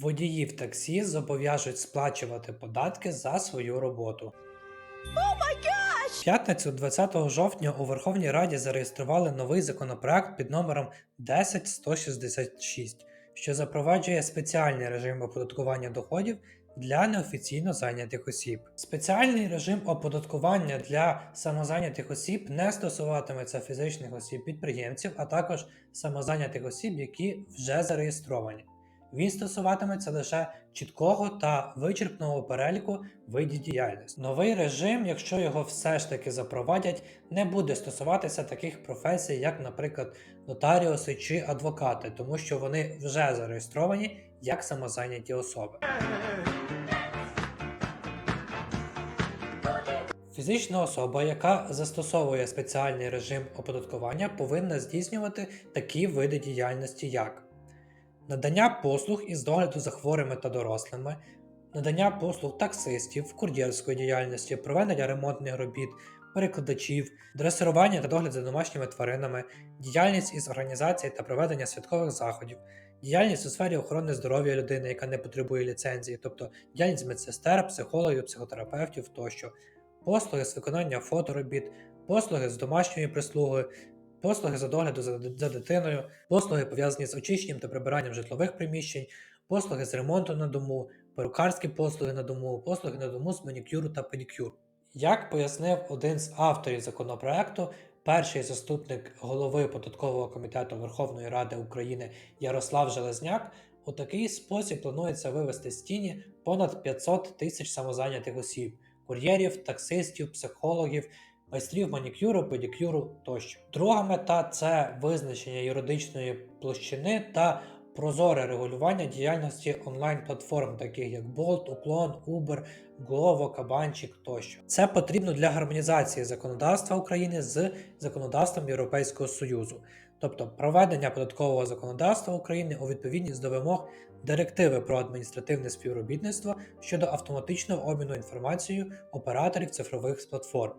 Водіїв таксі зобов'яжуть сплачувати податки за свою роботу. В п'ятницю 20 жовтня у Верховній Раді зареєстрували новий законопроект під номером 10166, що запроваджує спеціальний режим оподаткування доходів для неофіційно зайнятих осіб. Спеціальний режим оподаткування для самозайнятих осіб не стосуватиметься фізичних осіб-підприємців, а також самозайнятих осіб, які вже зареєстровані. Він стосуватиметься лише чіткого та вичерпного переліку видів діяльності. Новий режим, якщо його все ж таки запровадять, не буде стосуватися таких професій, як, наприклад, нотаріуси чи адвокати, тому що вони вже зареєстровані як самозайняті особи. Фізична особа, яка застосовує спеціальний режим оподаткування, повинна здійснювати такі види діяльності, як надання послуг із догляду за хворими та дорослими, надання послуг таксистів, кур'єрської діяльності, проведення ремонтних робіт, перекладачів, дресирування та догляд за домашніми тваринами, діяльність із організації та проведення святкових заходів, діяльність у сфері охорони здоров'я людини, яка не потребує ліцензії, тобто діяльність медсестер, психологів, психотерапевтів тощо, послуги з виконання фоторобіт, послуги з домашньої прислуги, послуги за догляду за, дитиною, послуги пов'язані з очищенням та прибиранням житлових приміщень, послуги з ремонту на дому, перукарські послуги на дому, послуги на дому з манікюру та педикюру. Як пояснив один з авторів законопроекту, перший заступник голови податкового комітету Верховної Ради України Ярослав Железняк, у такий спосіб планується вивести з тіні понад 500 тисяч самозайнятих осіб, кур'єрів, таксистів, психологів, майстрів манікюру, педикюру тощо. Друга мета це визначення юридичної площини та прозоре регулювання діяльності онлайн-платформ, таких як Bolt, Uklon, Uber, Glovo, Кабанчик тощо. Це потрібно для гармонізації законодавства України з законодавством Європейського Союзу, тобто проведення податкового законодавства України у відповідність до вимог Директиви про адміністративне співробітництво щодо автоматичного обміну інформацією операторів цифрових платформ.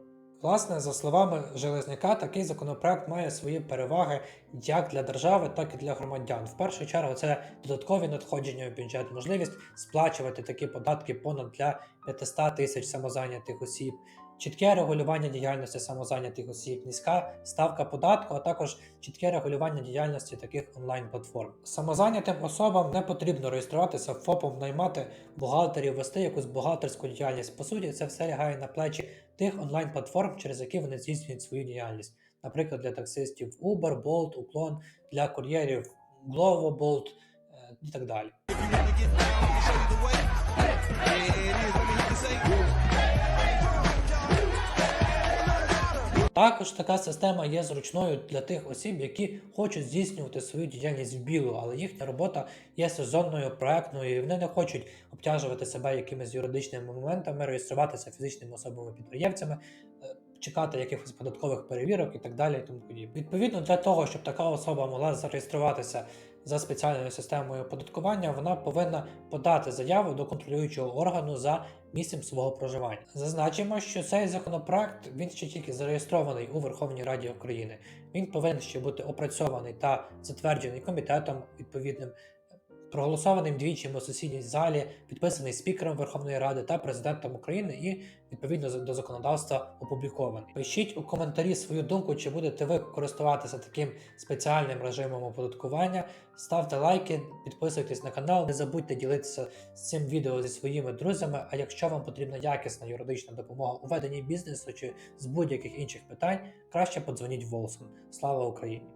Власне, за словами Железняка, такий законопроект має свої переваги як для держави, так і для громадян. В першу чергу це додаткові надходження в бюджет, можливість сплачувати такі податки понад для 500 тисяч самозайнятих осіб, чітке регулювання діяльності самозайнятих осіб, низька ставка податку, а також чітке регулювання діяльності таких онлайн-платформ. Самозайнятим особам не потрібно реєструватися ФОПом, наймати бухгалтерів, вести якусь бухгалтерську діяльність. По суті, це все лягає на плечі тих онлайн-платформ, через які вони здійснюють свою діяльність. Наприклад, для таксистів Uber, Bolt, Uklon, для кур'єрів Glovo, Bolt е, і так далі. Також така система є зручною для тих осіб, які хочуть здійснювати свою діяльність в білу, але їхня робота є сезонною, проектною, і вони не хочуть обтяжувати себе якимись юридичними моментами, реєструватися фізичними особами-підприємцями, е, чекати якихось податкових перевірок і так далі. І тому подібне. Відповідно, для того, щоб така особа могла зареєструватися за спеціальною системою оподаткування, вона повинна подати заяву до контролюючого органу за місцем свого проживання. Зазначимо, що цей законопроект він ще тільки зареєстрований у Верховній Раді України. Він повинен ще бути опрацьований та затверджений комітетом відповідним. Проголосованим двічі у сесійній залі, підписаний спікером Верховної Ради та президентом України і відповідно до законодавства опублікований. Пишіть у коментарі свою думку, чи будете ви користуватися таким спеціальним режимом оподаткування. Ставте лайки, підписуйтесь на канал, не забудьте ділитися з цим відео зі своїми друзями. А якщо вам потрібна якісна юридична допомога у веденні бізнесу чи з будь-яких інших питань, краще подзвоніть Волсон. Слава Україні!